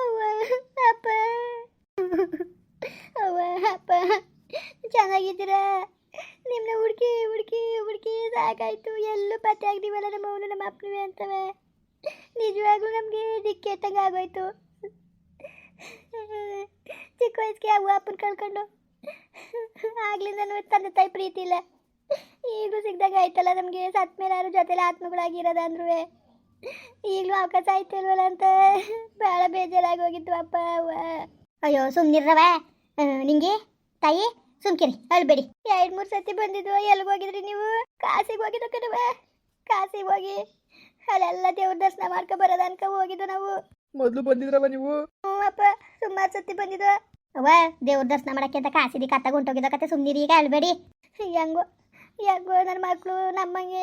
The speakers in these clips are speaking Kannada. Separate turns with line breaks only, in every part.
ಅವ್ವ ಅಪ್ಪ ಅವ್ವ ಅಪ್ಪ ಚೆನ್ನಾಗಿದ್ದೀರಾ? ನಿಮ್ಮನ್ನ ಹುಡುಕಿ ಹುಡುಕಿ ಹುಡುಕಿ ಸಾಕಾಯ್ತು. ಎಲ್ಲೂ ಪತ್ತೆ ಆಗ್ದಿವಲ್ಲ ನಮ್ಮ ಅವನು, ನಮ್ಮ ಅಪ್ಪನವೇ ಅಂತವೆ. ನಿಜವಾಗ್ಲೂ ನಮಗೆ ದಿಕ್ಕೆಟ್ಟಂಗೆ ಆಗೋಯ್ತು. ಚಿಕ್ಕ ವಯಸ್ಸಿಗೆ ಅವ್ವ ಅಪ್ಪನ ಕಳ್ಕೊಂಡು ಆಗ್ಲಿಂದ ತಂದೆ ತಾಯಿ ಪ್ರೀತಿ ಇಲ್ಲ. ಈಗಲೂ ಸಿಕ್ಕಿದಾಗ ಆಯ್ತಲ್ಲ ನಮಗೆ. ಸತ್ ಮೇಲೆ ಯಾರು ಜೊತೆಲಿ ಆತ್ಮಗಳಾಗಿರೋದು ಅಂದ್ರೂ ಈಗಲೂ ಅವಕಾಶ ಆಯ್ತಿಲ್ವಲ್ಲ ಅಂತ? ಭಾಳ ಬೇಜಾರಾಗಿ ಹೋಗಿತ್ತು ಅಪ್ಪ ಅವ್ವ. ಅಯ್ಯೋ ಸುಮ್ಮನಿರ್ರವ ನಿಂಗೆ? ತಾಯಿ ಸುಮ್ಕಿರಿ ಅಳ್ಬೇಡಿ. ಎರಡು ಮೂರು ಸತಿ ಬಂದಿದ್ವು ಎಲ್ಲಿಗೆ ಹೋಗಿದ್ರಿ ನೀವು? ಕಾಸಿಗೆ ಹೋಗಿದ್ದು ಕಣವ ಕಾಸಿಗೆ ಹೋಗಿ. ಅಲ್ಲೆಲ್ಲ ದೇವ್ರ ದರ್ಶನ ಮಾಡ್ಕೊ ಬರೋದ ಅನ್ಕ ಹೋಗಿದ್ದು ನಾವು.
ಮೊದಲು ಬಂದಿದ್ರವ ನೀವು?
ಹ್ಞೂ ಅಪ್ಪ ಸುಮಾರು ಸತಿ ಬಂದಿದ್ವ. ಅವ್ವ ದೇವ್ರ ದರ್ಶನ ಮಾಡಕ್ಕೆ ಅಂತ ಕಾಸಿದಿ ಕತ್ತಾಗ ಹೊಂಟೋಗಿದ್ದ ಕತೆ ಸುಮ್ಮನಿರಿ ಈಗ ಅಳ್ಬೇಡಿ. ಹೆಂಗೋ ಹೆಂಗೋ ನನ್ನ ಮಕ್ಕಳು ನಮ್ಮಂಗೆ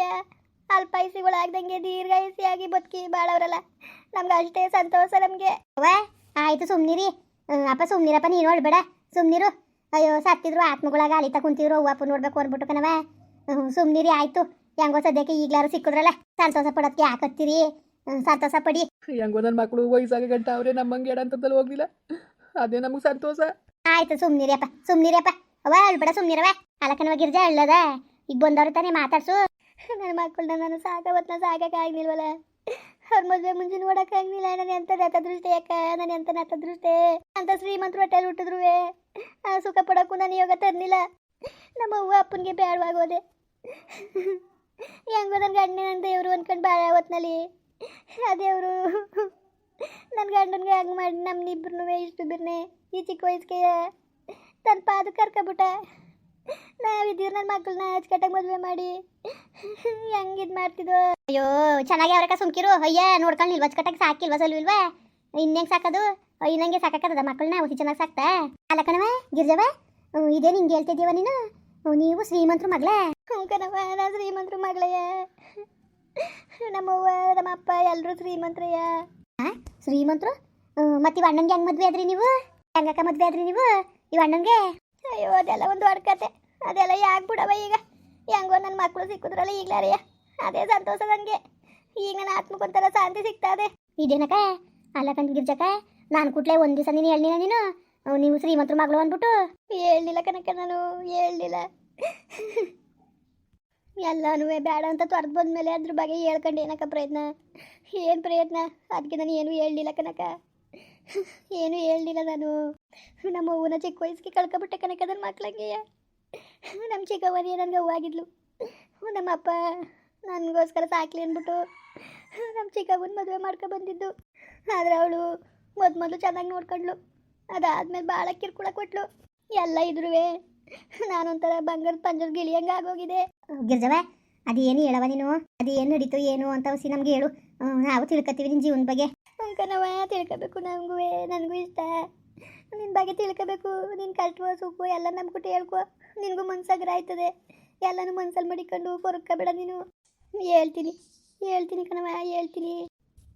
ಅಲ್ಪಾಯಸಿಗಳಾಗ್ದಂಗೆ ದೀರ್ಘಾಯಸಿಯಾಗಿ ಬದುಕಿ ಬಾಳವ್ರಲ್ಲ. ನಮ್ಗೆ ಅಷ್ಟೇ ಸಂತೋಷ ನಮಗೆ. ಅವ್ವ ಆಯ್ತು ಸುಮ್ಮನಿರಿ ಅಪ್ಪ ಸುಮ್ಮನಿರಪ್ಪ ನೀನು ನೋಡ್ಬೇಡ ಸುಮ್ಮನಿರು ಅಯ್ಯೋ ಸತ್ತಿದ್ರು ಆತ್ಮಗಳಾಗ ಅಲಿತಾ ಕುಂತಿದ್ರು ಅವ್ವಪ್ಪ ನೋಡ್ಬೇಕು ಅಂದ್ಬಿಟ್ಟು ಕಣವ ಸುಮ್ಮನಿರಿ ಆಯ್ತು. ಹೆಂಗೋ ಸದ್ಯಕ್ಕೆ ಈಗ್ಲಾರು ಸಿಕ್ಕಿದ್ರಲ್ಲ. ಸಂತೋಷ ಪಡೋದಕ್ಕೆ ಯಾಕತ್ತೀರಿ? ಸಂತೋಷ ಪಡಿ.
ಹೆಂಗೋ ನನ್ನ ಮಕ್ಕಳು ವಯಸ್ಸಾಗ ಗಂಟ ಅವರೇ ನಮ್ಮಂಗೆ ಅಂತದಲ್ಲ ಹೋಗ್ಲಿಲ್ಲ. ಅದೇ ನಮಗೆ ಸಂತೋಷ.
ಆಯ್ತು ಸುಮ್ನಿರಿಯಪ್ಪ ಸುಮ್ನಿರಿಯಪ್ಪ ಅವ ಅಳ್ಬೇಡ ಸುಮ್ನಿರವ ಅಲಕನವ ಗಿರ್ಜಾ ಅಳ್ಳದ. ಈಗ ಬಂದವ್ರು ತಾನೇ ಮಾತಾಡ್ಸು. ನನ್ನ ಮಕ್ಕಳನ್ನ ನಾನು ಸಾಕವತ್ನ ಸಾಕಾಗ್ಲಿಲ್ವಲ್ಲ ಅವ್ರ ಮದುವೆ ಮುಂಚೆ ನೋಡೋಕ್ಕಾಗ್ಲಿಲ್ಲ ನಾನು ಎಂತ ನತದೃಷ್ಟೆ ಯಾಕ ನಾನು ಎಂತ ನತದೃಷ್ಟೆ? ಅಂತ ಶ್ರೀಮಂತರು ಹೊಟ್ಟೆಲಿ ಹುಟ್ಟಿದ್ರು ಸುಖ ಪಡೋಕ್ಕೂ ನಾನು ಯೋಗ ತರಲಿಲ್ಲ. ನಮ್ಮ ಅವ್ವ ಅಪ್ಪನಿಗೆ ಬೇಡವಾಗೋದೆ ಹೆಂಗೋ ನನ್ನ ಗಂಡನೇ ನನ್ನ ದೇವರು ಅನ್ಕೊಂಡು ಭಾಳ ಹೊತ್ನಲ್ಲಿ. ಆ ದೇವರು ನನ್ನ ಗಂಡನಿಗೆ ಹಂಗೆ ಮಾಡಿ ನಮ್ಮ ಇಬ್ಬರನ್ನೂ ಇಷ್ಟು ಬಿರ್ನೆ. ಈ ಚಿಕ್ಕ ವಯಸ್ಸಿಗೆ ತನ್ನ ಪಾದ ಕರ್ಕೊಬಿಟ್ಟ. ನಾವಿದ್ದೀರ ನನ್ನ ಮಕ್ಕಳನ್ನ ಅಚ್ಚುಕಟ್ಟಾಗಿ ಮದುವೆ ಮಾಡಿ. ಹೆಂಗೆ ಇದು ಮಾಡ್ತಿದ್ವು? ಅಯ್ಯೋ, ಚೆನ್ನಾಗಿ ಅವ್ರಕ್ಕ ಸುಮ್ಕಿರು. ಅಯ್ಯ, ನೋಡ್ಕೊಂಡು ನಿಲ್ವ ಅಚ್ಚುಕಟ್ಟಾಗಿ ಸಾಕಿಲ್ವ ಸಲ್ವಿಲ್ವಾ ಇನ್ನೇಂಗೆ ಸಾಕದು? ಇನ್ನಂಗೆ ಸಾಕಾಕತ್ತದ ಮಕ್ಕಳನ್ನ, ಹುಸಿ ಚೆನ್ನಾಗಿ ಸಾಕ್ತಾ? ಅಲ್ಲ ಕಣವ ಗಿರ್ಜವ ಇದೇ ನಿಂಗೆ ಹೇಳ್ತಿದ್ದೀವ ನೀನು? ನೀವು ಶ್ರೀಮಂತ್ರ ಮಗಳ? ಹ್ಞೂ ಕಣವ ನಾ ಶ್ರೀಮಂತ್ರ ಮಗಳಯ್ಯ ನಮ್ಮವ್ವ, ನಮ್ಮಪ್ಪ ಎಲ್ಲರೂ ಶ್ರೀಮಂತ್ರಯ್ಯ ಶ್ರೀಮಂತರು? ಮತ್ತೆ ಇವ್ ಅಣ್ಣನ್ಗೆ ಹೆಂಗ್ ಮದ್ವೆ ಆದ್ರಿ ನೀವು? ಹೆಂಗಕ್ಕ ಮದ್ವೆ ಆದ್ರಿ ನೀವು, ಇವ್ ಅಣ್ಣಂಗೆ ಅಯ್ಯೋ, ಅದೆಲ್ಲ ಒಂದು ಹೊಡ್ಕತೆ. ಕತೆ ಅದೆಲ್ಲ ಯಾಕೆ ಬಿಡವ ಈಗ. ಹೆಂಗೋ ನನ್ನ ಮಕ್ಕಳು ಸಿಕ್ಕಿದ್ರಲ್ಲ ಈಗ್ಲಾರಯ್ಯ ಅದೇ ಸಂತೋಷ ನನಗೆ ಈಗ ನನ್ನ ಆತ್ಮಕ್ಕೊಂಥರ ಶಾಂತಿ ಸಿಗ್ತದೆ. ಇದೇನಕ ಅಲ್ಲ ಕಣ್ ಗಿರ್ಜಕ ನಾನು ಕುಟ್ಲೆ ಒಂದು ದಿವಸ ನೀನು ಹೇಳಿಲ್ಲ ನೀನು? ನೀವು ಶ್ರೀಮಂತರು ಮಗಳು ಅಂದ್ಬಿಟ್ಟು? ಹೇಳಲಿಲ್ಲ ಕನಕ ನಾನು ಹೇಳಲಿಲ್ಲ ಎಲ್ಲನೂ ಬೇಡ ಅಂತ ತೊರೆದು ಬಂದ್ಮೇಲೆ ಅದ್ರ ಬಗ್ಗೆ ಹೇಳ್ಕೊಂಡು ಏನಕ್ಕ ಪ್ರಯತ್ನ? ಏನು ಪ್ರಯತ್ನ? ಅದಕ್ಕೆ ನಾನು ಏನು ಹೇಳಲಿಲ್ಲ ಕನಕ ಏನು ಹೇಳಲಿಲ್ಲ ನಾನು. ನಮ್ಮ ಅವ್ವನ ಚಿಕ್ಕ ವಯಸ್ಸಿಗೆ ಕಳ್ಕೊಬಿಟ್ಟೆ ಕನಕ ನನ್ನ ಮಕ್ಳಿಗೆ. ನಮ್ಮ ಚಿಕ್ಕವ್ವನೇ ನನಗೆ ಹೂವಾಗಿದ್ಲು ನಮ್ಮ ಅಪ್ಪ ನನಗೋಸ್ಕರ ಸಾಕ್ಲಿ ಅಂದ್ಬಿಟ್ಟು ನಮ್ಮ ಚಿಕ್ಕವ್ವನ ಮದುವೆ ಮಾಡ್ಕೊ ಬಂದಿದ್ದು. ಆದರೆ ಅವಳು ಮೊದ್ ಮೊದಲು ಚೆನ್ನಾಗಿ ನೋಡ್ಕೊಂಡ್ಳು. ಅದಾದ್ಮೇಲೆ ಭಾಳ ಕಿರ್ಕುಳ ಕೊಟ್ಲು. ಎಲ್ಲ ಇದ್ರೂ ನಾನೊಂಥರ ಬಂಗಾರದ ಪಂಜರ ಗಿಳಿಯಂಗೆ ಆಗೋಗಿದೆ. ಗಿರ್ಜವ ಅದೇನು ಹೇಳವ ನೀನು? ಅದೇನು ನಡೀತು ಏನು ಅಂತ ಹೊಸಿ ನಮ್ಗೆ ಹೇಳು. ನಾವು ತಿಳ್ಕೊತೀವಿ ನಿನ್ನ ಜೀವನ ಬಗ್ಗೆ. ಅಂಕನವ ತಿಳ್ಕೊಬೇಕು ನನಗೂ ನನಗೂ ಇಷ್ಟ. ನಿನ್ನ ಬಗ್ಗೆ ತಿಳ್ಕೊಬೇಕು. ನಿನ್ನ ಕಷ್ಟ ಸುಖು ಎಲ್ಲ ನಂಬ್ಕೊಟ್ಟು ಹೇಳ್ಕೊ. ನಿನಗೂ ಮನ್ಸಾಗ್ರ ಆಯ್ತದೆ. ಎಲ್ಲನೂ ಮನ್ಸಲ್ಲಿ ಮಡಿಕೊಂಡು ಕೊರಕಬೇಡ ನೀನು. ಹೇಳ್ತೀನಿ. ಹೇಳ್ತೀನಿ ಕಣವ ಹೇಳ್ತೀನಿ.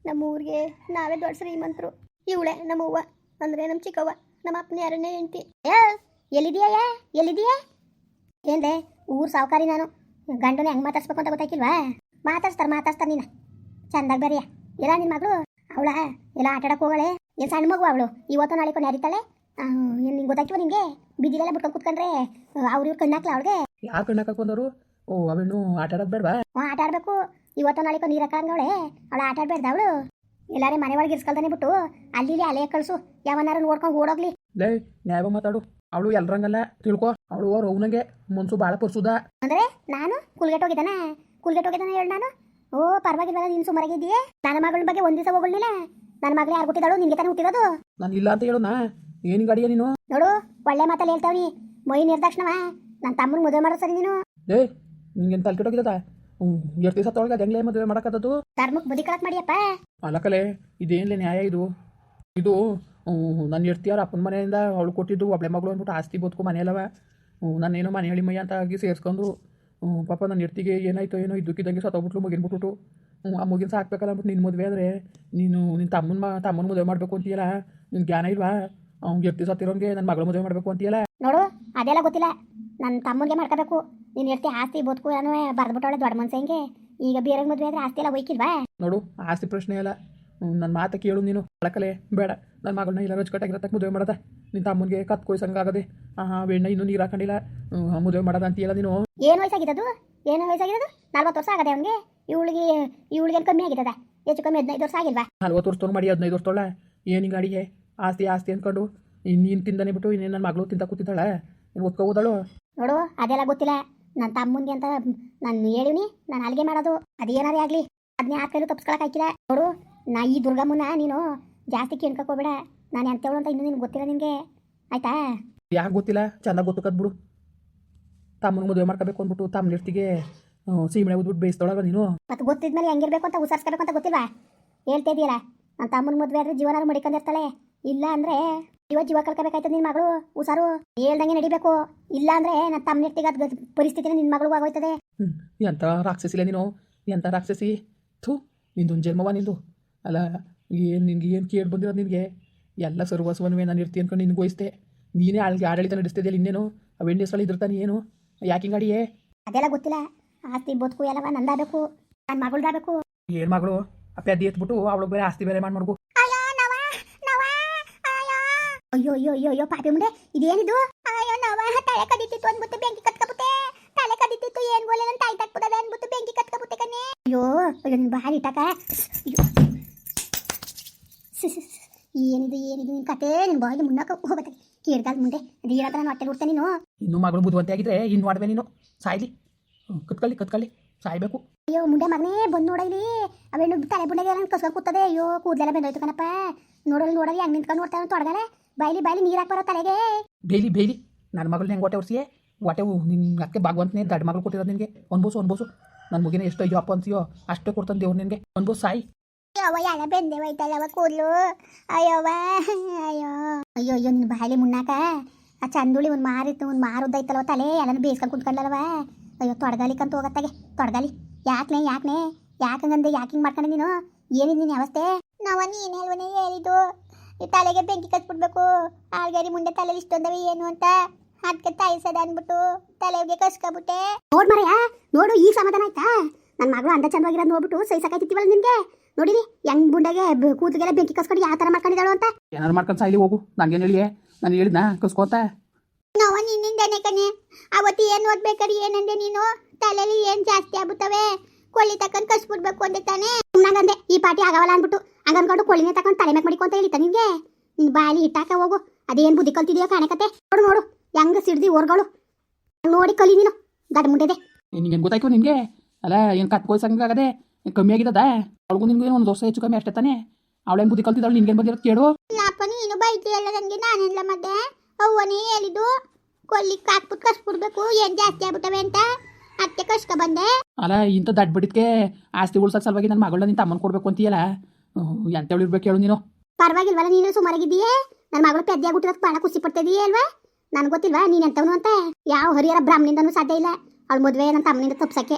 ನಮ್ಮ ಊರಿಗೆ ನಾವೇ ದೊಡ್ಡ ಶ್ರೀಮಂತರು. ಇವಳೆ ನಮ್ಮ ಅವ್ವ ಅಂದರೆ ನಮ್ಮ ಚಿಕ್ಕವ್ವ. ನಮ್ಮ ಅಪ್ಪನ ಯಾರನ್ನೇ ಹೆಂಡ್ತಿ. ಎಲ್ಲಿದೆಯಾ ಎಲ್ಲಿದೆಯಾ ಏನ್ರೆ, ಊರು ಸಾವುಕಾರಿ ನಾನು. ಗಂಡನ ಹೆಂಗೆ ಮಾತಾಡ್ಸ್ಬೇಕು ಅಂತ ಗೊತ್ತಾಗಿಲ್ವಾ ಮಾತಾಡ್ಸ್ತಾರೆ ಮಾತಾಡ್ಸ್ತಾರೆ ನೀನು. ಚಂದಾಗ ಬರೀಯ. ಇಲ್ಲ ನಿನ್ನ ಮಗಳು? ಅವಳ, ಎಲ್ಲ ಆಟ ಆಡಕ್ಕೆ ಹೋಗಳೆ. ಏನು ಸಣ್ಣ ಮಗು ಅವಳು? ಇವತ್ತು ನಾಳೆ ಕೊನೆ ಹರಿತಾಳೆ? ಏನು ನಿಂಗೆ ಗೊತ್ತಾಯ್ತವ ನಿಮಗೆ ಬಿದ್ದಿಲೆಲ್ಲ ಬಿಟ್ಕೊಂಡು ಕುತ್ಕೊಂಡ್ರೆ ಅವ್ರ ಇವ್ರು ಕಣ್ಣಾಕ್ಲ ಅವಳಿಗೆ?
ಯಾಕೆ ಕಣ್ಣ ಹಾಕೊಂಡವರು ಓ ಅವಳು ಆಟ ಆಡೋದು ಬೇಡವಾ?
ಹ್ಞೂ ಆಟ ಆಡಬೇಕು. ಇವತ್ತು ನಾಳೆ ನೀರು ಹಾಕಂಗವಳೆ ಅವಳು ಆಟ ಆಡ್ಬೇಡ್ದ ಅವಳು? ಎಲ್ಲಾರೇ ಮನೆ ಒಳಗೆ ಇರ್ಸ್ಕೊಳ್ತಾನೆ ಬಿಟ್ಟು ಅಲ್ಲಿ ಇಲ್ಲಿ ಅಲೆ ಕಳ್ಸು. ಯಾವನಾರು ನೋಡ್ಕೊಂಡು ಓಡೋಗ್ಲಿ.
ಲೇ ನ್ಯಾಯ ಮಾತಾಡು. ಅವಳು ಎಲ್ರಂಗಲ್ಲ. ತಿಳ್ಕೊ. ಅವಳು ಅವ್ರ ಅವನಿಗೆ ಮನ್ಸು ಭಾಳ ಪರ್ಸುದ.
ಅಂದ್ರೆ ನಾನು ಕುಲ್ಗೆಟ್ ಹೋಗಿದ್ದಾನೆ. ಕುಲ್ಗೆಟ್ ಹೋಗಿದ್ದಾನೆ ಹೇಳು ನಾನು? ಓ ಪರವಾಗಿಲ್ವಲ್ಲ ನೀನು ಸುಮಾರಾಗಿದ್ದೀಯ ನನ್ನ ಮಗಳ ಬಗ್ಗೆ ಒಂದು ದಿವಸ ಹೋಗಲಿಲ್ಲ ನನ್ನ ಮಗಳು ಯಾರು ಹುಟ್ಟಿದಳು? ನಿನ್ಗೆ ತಾನೇ ಹುಟ್ಟಿರೋದು?
ನಾನು ಇಲ್ಲ ಅಂತ ಹೇಳೋಣ ಏನು ಗಾಡಿಯ ನೀನು?
ನೋಡು ಒಳ್ಳೆ ಮಾತಲ್ಲಿ ಹೇಳ್ತಾವ್ನಿ. ಮೊಯ್ ನಿರ್ದಕ್ಷಣವ ನನ್ನ ತಮ್ಮನ ಮದುವೆ ಮಾಡೋ ಸರಿ ನೀನು.
ಏ ನಿಂಗೇನು ತಲೆ ಕೆಟ್ಟೋಗಿದ ಎಷ್ಟು ದಿವಸ ತೊಳಗೆ ಅದು ಹೆಂಗ್ಲೇ ಮದುವೆ ಮಾಡಕ್ಕದ್ದು
ಧರ್ಮಕ್ಕೆ ಬುದ್ಧಿ ಕಳಕ್ ಮಾಡಿಯಪ್ಪ.
ಅಲ್ಲಕಲೆ ಇದೇನ್ಲೇ ನ್ಯಾಯ ಇದು? ಇದು ನನ್ನ ಇರ್ತೀಯಾರ ಅಪ್ಪನ ಮನೆಯಿಂದ ಅವಳು ಕೊಟ್ಟಿದ್ದು ಒಬ್ಳೆ ಮಗಳು ಅಂದ್ಬಿಟ್ಟು ಆಸ್ತಿ ಬದುಕು ಮನೆಯಲ್ಲವ. ನಾನೇನೋ ಮನೆ ಹೇಳಿ ಮಯ್ಯ ಅಂತ ಆಗಿ ಸೇರಿಸ್ಕೊಂಡ್ರು. ಪಾಪ ನನ್ನ ಇರ್ತಿಗೆ ಏನಾಯ್ತೋ ಏನೋ ಇದ್ದಕ್ಕಿದ್ದಂಗೆ ಸತ್ತೋಗ್ಬಿಟ್ಲು ಮುಗಿನ್ಬಿಟ್ಟು ಆ ಮುಗಿನ ಸಾಕ್ಬೇಕಲ್ಲ ಅಂದ್ಬಿಟ್ಟು ನಿನ್ನ ಮದುವೆ ಆದರೆ ನೀನು ನಿನ್ನ ತಮ್ಮನ ಮ ತಮ್ಮನ ಮದುವೆ ಮಾಡಬೇಕು ಅಂತೀಯಲ್ಲ? ನಿನ್ನ ಜ್ಞಾನ ಇಲ್ವಾ? ಅವ್ನು ಎತ್ತಿ ಸತ್ತಿರೋಂಗೆ ನನ್ನ ಮಗಳ ಮದುವೆ ಮಾಡಬೇಕು ಅಂತೀಯಲ್ಲ?
ನೋಡು ಅದೆಲ್ಲ ಗೊತ್ತಿಲ್ಲ. ನನ್ನ ತಮ್ಮನಿಗೆ ಮಾಡ್ಕೋಬೇಕು. ನೀನು ಎತ್ತಿ ಆಸ್ತಿ ಬದುಕು ಏನೋ ಬರ್ದ್ಬಿಟ್ಟವಳೆ ದೊಡ್ಡ ಮನ್ಸಂಗೆ ಈಗ ಬೇರೆ ಮದುವೆ ಆದರೆ ಆಸ್ತಿ ಎಲ್ಲ ಒಯ್ಕಿಲ್ವಾ?
ನೋಡು ಆಸ್ತಿ ಪ್ರಶ್ನೆ ಇಲ್ಲ ನನ್ನ ಮಾತು ಕೇಳು ನೀನು. ಅಳಕಲೆ ಬೇಡ ನನ್ನ ಮಗಳನ್ನ ಇಲ್ಲ ರಚ್ಕಟ್ಟಾಗಿರತ್ತಕ್ಕೆ ಮದುವೆ ಮಾಡದ. ನಿನ್ನ ತಮ್ಮನಿಗೆ ಕತ್ ಕೊಯ್ಸಂಗಾಗದೆ. ಆಹಾ ಬೆಣ್ಣ ಇನ್ನೂ ನೀರು ಹಾಕೊಂಡಿಲ್ಲ. ಮದುವೆ ಮಾಡದ ಹೇಳ ನೀನು?
ಏನು ಅದು ಏನು ವಯಸ್ಸಾಗಿರೋದು ನಲ್ವತ್ತು ವರ್ಷ ಆಗದೆ ಅವನಿಗೆ? ಇವಳಿಗೆ ಇವಳಿಗೆ ಕಮ್ಮಿ ಆಗಿದ್ದದ? ಹೆಚ್ಚು ಕಮ್ಮಿ ಹದಿನೈದು ವರ್ಷ ಆಗಿಲ್ವಾ?
ನಲ್ವತ್ತು ವರ್ಷ ಮಾಡಿ ಹದಿನೈದು ವರ್ಷ ತೊಳ ಏನು ಅಡಿಗೆ? ಆಸ್ತಿ ಆಸ್ತಿ ಅಂದ್ಕೊಂಡು ನೀನು ತಿಂದಾನೆ ಬಿಟ್ಟು ಇನ್ನೇನು ನನ್ನ ಮಗಳು ತಿಂತ ಕೂತಿದ್ದಾಳೆ? ನೀನು ಓದ್ಕೊ ಓದಳು
ನೋಡು ಅದೆಲ್ಲ ಗೊತ್ತಿಲ್ಲ. ನನ್ನ ತಮ್ಮನಿಗೆ ಅಂತ ನಾನು ಹೇಳಿವ್ನಿ ನಾನು ಅಲ್ಲಿಗೆ ಮಾಡೋದು. ಅದೇನಾರೇ ಆಗಲಿ. ಅದನ್ನೇ ಆ ಕೈಲೂ ಹಾಕಿಲ್ಲ. ನೋಡು ನಾ ಈ ದುರ್ಗಮ್ಮನ ನೀನು ಜಾಸ್ತಿ ಕೇಳ್ಕೋಬೇಡ. ನಾನು ಎಂತೇಳು ಅಂತ ಇನ್ನೂ ನಿನ್ಗೆ ಗೊತ್ತಿಲ್ಲ ನಿನಗೆ? ಆಯ್ತಾ?
ಯಾಕೆ ಗೊತ್ತಿಲ್ಲ? ಚೆನ್ನಾಗಿ ಗೊತ್ತು ಬಿಡು. ತಮ್ಮನ ಮದುವೆ ಮಾಡ್ಕೋಬೇಕು ಅಂದ್ಬಿಟ್ಟು ತಮ್ಮ ನಿರ್ತಿಗೆ ಸೀಮೆ ಉದ್ಬಿಟ್ಟು ಬೇಯಿಸ್ದೊಳಗ ನೀನು?
ಮತ್ತೆ ಗೊತ್ತಿದ್ಮೇಲೆ ಹೆಂಗಿರ್ಬೇಕು ಅಂತ ಉಸಾರ್ಸ್ಕೋಬೇಕು ಅಂತ ಗೊತ್ತಿಲ್ವಾ? ಹೇಳ್ತಾ ಇದೀಯಲ್ಲ ನನ್ನ ತಮ್ಮನ ಮದುವೆ ಆದ್ರೆ ಜೀವನ ಮಡಿಕೊಂಡಿರ್ತಾಳೆ ಇಲ್ಲ ಅಂದ್ರೆ ಜೀವ ಜೀವ ಕಳ್ಕೋಬೇಕಾಯ್ತದೆ ನಿನ್ನ ಮಗಳು? ಉಸಾರು ಹೇಳ್ದಂಗೆ ನಡಿಬೇಕು. ಇಲ್ಲ ಅಂದ್ರೆ ನನ್ನ ತಮ್ಮ ನಿರ್ತಿಗೆ ಅದು ಪರಿಸ್ಥಿತಿನ ನಿನ್ನ ಮಗಳು ಆಗೋಯ್ತದೆ.
ಎಂತ ಎಂಥ ರಾಕ್ಷಸಿಲ್ಲ ನೀನು? ಎಂಥ ರಾಕ್ಷಸಿ? ಥೂ ನಿಂದು ಜನ್ಮವ ನಿಂದು? ಅಲ್ಲ ಏನು ನಿನ್ಗೆ ಏನು ಕೇಳಿ ಬಂದಿರೋದು ನಿನಗೆ? ಎಲ್ಲ ಸರ್ವಸ್ವನ್ವೇ ನಾನು ಇರ್ತೀನಿ ಅನ್ಕೊಂಡು ನಿನ್ಗೆ ವಹಿಸ್ದೆ ನೀನೇ ಅಲ್ಲಿಗೆ ಆಡಳಿತ ನಡೆಸ್ತಿದ್ದೆ ಇನ್ನೇನು? ಆ ಬೆಣ್ಣೆ ಹೆಸರಲ್ಲಿ ಇದ್ರತಾನೆ ಏನು? ಯಾಕೆ ಗಾಡಿಯೇ
ಅದೆಲ್ಲ ಗೊತ್ತಿಲ್ಲ. ಆಸ್ತಿ ಬದುಕು ಎಲ್ಲವ ನಂದಾಗಬೇಕು. ನನ್ನ ಮಗಳ್ದಾಗಬೇಕು.
ಏನು ಮಗಳು? ಅಪ್ಪ ಅದೇ ಎತ್ಬಿಟ್ಟು ಅವಳಿಗೆ ಬೇರೆ ಆಸ್ತಿ ಬೇರೆ ಮಾಡಿ ಮಾಡ್ಕೊ
ಅಯ್ಯೋ. ಅಯ್ಯೋ ಅಯ್ಯೋ ಅಯ್ಯೋ ಪಾಪಿ ಮುಂದೆ. ಇದೇನಿದು? ಅಯ್ಯೋ ನವ ತಲೆ ಕದಿತಿತ್ತು ಅಂದ್ಬಿಟ್ಟು ಬೆಂಕಿ ಕತ್ಕಬುತ್ತೆ ತಲೆ ಕದಿತಿತ್ತು ಏನ್ ಗೋಲೆ ನನ್ನ ತಾಯಿ ತಕ್ಬಿಟ್ಟದೆ ಅಂದ್ಬಿಟ್ಟು ಬೆಂಕಿ ಕತ್ಕಬುತ್ತೆ ಕಣ್ಣೆ. ಅಯ್ಯೋ ಅಯ್ಯೋ ಬಾರಿ ಇಟ್ಟಾಕ ಅಯ್ಯೋ. ಏನಿದು ಏನಿದು? ನಿನ್ ಕತೆ ನಿನ್ ಬಾಯಿಗೆ ಮುನ್ನಕ ಹೋಗತ್ತೆ. ಕೇಳ್ದಾಲ್ ಮುಂದೆ. ಅದು ಹೇಳ್ತಾ ನಾನು ಹೊಟ್ಟೆ ನೀನು?
ಇನ್ನು ಮಗಳು ಬುದ್ಧಿವಂತೆ ಆಗಿದ್ರೆ ಇನ್ನು ಮಾಡ್ಬೇ ನೀನು. ಸಾಯ್ಲಿ. ಕತ್ಕಲ್ಲಿ ಕತ್ಕಲ್ಲಿ ಸಾಯ್ಬೇಕು.
ಅಯ್ಯೋ ಮುಂದೆ ಮಗನೇ ಬಂದು ನೋಡಲಿ ಅವೇನು ತಲೆ ಬುಂಡೆಗೆ ಎಲ್ಲ ಕಸ್ಕೊಂಡು ಕೂತದೆ? ಅಯ್ಯೋ ಕೂದಲೆಲ್ಲ ಬೆಂದೋಯ್ತು ಕಣಪ್ಪ. ನೋಡಲಿ ನೋಡಲಿ ಹಂಗೆ ನಿಂತ್ಕೊಂಡು ನೋಡ್ತಾ ತೊಡಗಲೆ. ಬೈಲಿ ಬೈಲಿ ನೀರು ಹಾಕ್ಬಾರೋ ತಲೆಗೆ.
ಬೇಲಿ ಬೇಲಿ. ನನ್ನ ಮಗಳು ಹೆಂಗೆ ಹೊಟ್ಟೆ ಹೊಡ್ಸಿಯೇ ಹೊಟ್ಟೆ ನಿನ್ನ ಅಕ್ಕೆ ಭಾಗವಂತನೇ ದಡ್ಡ ಮಗಳು ಕೊಟ್ಟಿರೋದು ನಿನಗೆ. ಅನ್ಬೋಸು ಅನ್ಬೋಸು ನನ್ನ ಮುಗಿನ ಎಷ್ಟು ಅಯ್ಯೋ ಅಪ್ಪ ಅಂತೀಯೋ ಅಷ್ಟೇ ಕೊಡ್ತಾನೆ ದೇವ್ರು ನಿನಗೆ. ಅನ್ಬೋಸು ಸಾಯಿ.
ಅವ ಎಲ್ಲ ಬೆಂದೆ ಹೋಯ್ತಲ್ಲವ ಕೂದಲು? ಅಯ್ಯವ್ವ ಅಯ್ಯೋ. ಅಯ್ಯೋ ಅಯ್ಯೋ, ನಿನ್ನ ಬಾಯಲ್ಲಿ ಮುನ್ನಾಕ ಆ ಚಂದುಳಿ ಒಂದು ಮಾರಿತ್ತು, ಒಂದು ಮಾರುದ್ದೈತಲ್ವ ತಲೆ ಎಲ್ಲನೂ ಬೇಸ್ಕೊಂಡು ಕುಂತ್ಕೊಂಡಲ್ವ ಅಯ್ಯೋ ತೊಡಗಾಲಿಕ್ಕಂತ ಹೋಗತ್ತಾಗೆ, ತೊಡಗಾಲಿ. ಯಾಕನೇ ಯಾಕನೇ? ಯಾಕಂಗಂದೆ ಯಾಕೆ ಹಿಂಗೆ ಮಾಡ್ಕೊಂಡೆ ನೀನು? ಏನಿದ್ ನಿನ್ನ ಅವಸ್ಥೆ ನಾವ ನೀನು ಹೇಳ್ವನೇ ಹೇಳಿದ್ದು. ಈ ತಲೆಗೆ ಬೆಂಕಿ ಕಚ್ಬಿಡ್ಬೇಕು. ಆಳ್ಗಾರಿ ಮುಂದೆ ತಲೆ ಇಷ್ಟೊಂದವೆ ಏನು ಅಂತ. ಅದಕ್ಕೆ ತಾಯಿಸದ ಅಂದ್ಬಿಟ್ಟು ತಲೆಗೆ ಕಸ್ಕೊಬಿಟ್ಟೆ. ನೋಡ್ ನೋಡು, ಈ ಸಮಾಧಾನ ಆಯ್ತಾ? ನನ್ನ ಮಗಳು ಅಂದ ಚಂದವಾಗಿರೋದು ನೋಡ್ಬಿಟ್ಟು ಸೈ ನಿಮಗೆ ನೋಡಿರಿ ಹೆಂಗ್ ಬುಂಡಗೆ ಕೂತಿಗೆಲ್ಲ ಬೆಂಕಿ ಕಸ್ಕೊಂಡು ಯಾವ ಥರ ಮಾಡ್ಕೊಂಡಿದ್ದಾಳು ಅಂತ.
ಏನಾರು ಮಾಡ್ಕೊಂಡು ಸಾಯ್ಲಿ ಹೋಗು ನಂಗೇನು ಹೇಳಿಯೇ? ನಾನು ಹೇಳಿದ್ನಾ? ಕಸ್ಕೋತ.
ನಾವ ನಿನ್ನಿಂದನೇ ಕಣೆ. ಅವತ್ತು ಏನು ಓದ್ಬೇಕಾದ್ರೆ ಏನಂದೆ ನೀನು? ತಲೆಯಲ್ಲಿ ಏನು ಜಾಸ್ತಿ ಆಗ್ಬಿಟ್ಟವೆ? ಕೊಳ್ಳಿ ತಕೊಂಡ್ ಕಸ್ಬಿಡ್ಬೇಕು ಅಂದೆ ತಾನೆ. ನಂಗಂದೆ ಈ ಪಾಟಿ ಆಗವಲ್ಲ ಅಂದ್ಬಿಟ್ಟು. ಹಂಗನ್ಕೊಂಡು ಕೊಳ್ಳಿನೇ ತಕೊಂಡ್ ತಲೆ ಮಾಡಿಕೊ ಅಂತ ಹೇಳಿತ ನಿನಗೆ? ನಿನ್ನ ಬಾಯಲ್ಲಿ ಇಟ್ಟಾಕ ಹೋಗು. ಅದೇನು ಬುದ್ಧಿ ಕಾಣೆ ಕಾಣಕತ್ತೆ. ನೋಡು ನೋಡು ಹೆಂಗ ಸಿಡ್ದಿ ಓರ್ಗಳು. ನೋಡಿ ಕಲಿ ನೀನು. ಗಡ್ ಮುಂಡೆದೆ
ನಿನಗೆ ಗೊತ್ತಾಯ್ತು ನಿನಗೆ? ಅಲ್ಲ ಏನು ಕತ್ಕೊಯ್ಸಂಗಾಗದೆ ಕಮ್ಮಿ ಆಗಿದ್ದದ ಅವಳಿಗೂ ನಿನಗೆ ಒಂದು ವರ್ಷ ಹೆಚ್ಚು ಕಮ್ಮಿ ಅಷ್ಟೇ ತಾನೇ. ಅವಳೇನು ಬುದ್ಧಿ ಕಲ್ತಿದ್ದಾಳು ನಿನ್ಗೇನು ಬಂದಿರೋದು ಕೇಳು.
ಅಪ್ಪ ನೀನು ಬೈತಿಯಲ್ಲ ನನಗೆ? ನಾನೆಲ್ಲ ಮತ್ತೆ. ಅವ್ವನೇ ಹೇಳಿದ್ದು ಕೊಲ್ಲಿಕ್ಕೆ ಹಾಕ್ಬಿಟ್ಟು ಕಸ್ಬಿಡ್ಬೇಕು ಏನು ಜಾಸ್ತಿ ಆಗ್ಬಿಟ್ಟವೆ ಅಂತ? ಅತ್ತೆ ಕಷ್ಟ ಬಂದೆ.
ಅಲ್ಲ ಇಂಥ ದಡ್ ಬಿಡಿದ್ಕೆ ಆಸ್ತಿ ಉಳ್ಸೋಕೆ ಸಲುವಾಗಿ ನನ್ನ ಮಗಳನ್ನ ನಿಂತ ಅಮ್ಮನ ಕೊಡ್ಬೇಕು ಅಂತೀಯಲ್ಲ? ಎಂತ ಇರ್ಬೇಕು ಹೇಳು ನೀನು.
ಪರವಾಗಿಲ್ವಲ್ಲ ನೀನು ಸುಮಾರಾಗಿದ್ದೀಯೇ? ನನ್ನ ಮಗಳು ಪೆದ್ದೆ ಆಗ್ಬಿಟ್ಟಿರೋದು ಬಹಳ ಖುಷಿ ಪಡ್ತಿದೀಯ ಅಲ್ವಾ? ನನಗೆ ಗೊತ್ತಿಲ್ವಾ ನೀನು ಎಂತವನು ಅಂತ? ಯಾವ ಹರಿಯರ ಬ್ರಾಹ್ಮಣಿಂದನೂ ಸಾಧ್ಯ ಇಲ್ಲ. ಅವಳ ಮದುವೆ ನನ್ನ ತಮ್ಮನಿಂದ ತಪ್ಸಕ್ಕೆ.